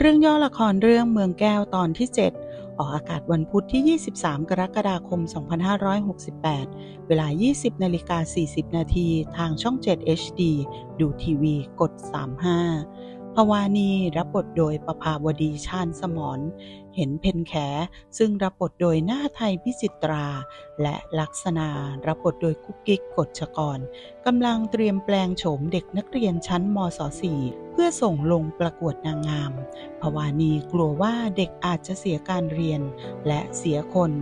เรื่องย่อละครเรื่องเมืองแก้วตอนที่ 7 ออกอากาศวันพุธที่ 23 กรกฎาคม 2568 เวลา 20นาฬิกา40 นาทีทางช่อง 7 HD ดูทีวีกด 35ภวานีรับบทโดยประภาวดีชาญสมร เห็นเพนแข ซึ่งรับบทโดยหน้าไทยพิจิตรา และลักษณารับบทโดยกุ๊กกิ๊กกฎชกรกำลังเตรียมแปลงโฉมเด็กนักเรียนชั้นมศ .4 เพื่อส่งลงประกวดนางงาม ภวานีกลัวว่าเด็กอาจจะเสียการเรียนและเสียคน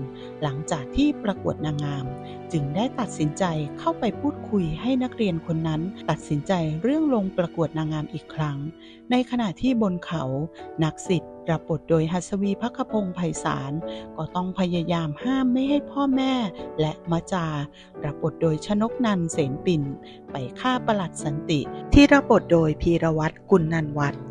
หลังจากที่ประกวดนางงาม จึงได้ตัดสินใจเข้าไปพูดคุยให้นักเรียนคนนั้น ตัดสินใจเรื่องลงประกวดนางงามอีกครั้ง ในขณะที่บนเขานักสิทธิ รับบทโดยหัสวีพักพงศ์ไพศาลก็ต้องพยายามห้ามไม่ให้พ่อแม่และมะจา รับบทโดยชนกนันเสนปิ่น ไปฆ่าประหลัดสันติ ที่รับบทโดยพีรวัตรกุลนันวัฒน์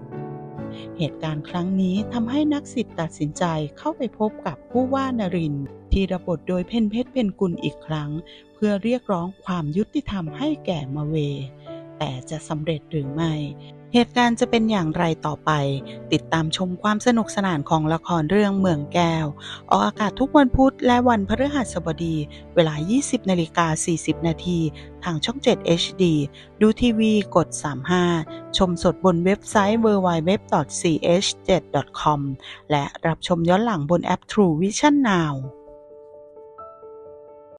เหตุการณ์ครั้งนี้ทำให้นักสิทธิ์ตัดสินใจเข้าไปพบกับผู้ว่านรินที่รับบทโดยเพ่นเพชรเป็นกุลอีกครั้ง เพื่อเรียกร้องความยุติธรรมให้แก่มาเว แต่จะสำเร็จหรือไม่ เหตุการณ์จะเป็นอย่างไรต่อไป ติดตามชมความสนุกสนานของละครเรื่องเมืองแก้ว ออกอากาศทุกวันพุธและวันพฤหัสบดี เวลา 20นาฬิกา40 นาทีทางช่อง 7 HD ดูทีวีกด 35 ชมสดบนเว็บไซต์ www.ch7.com และรับชมย้อนหลังบนแอป True Vision Now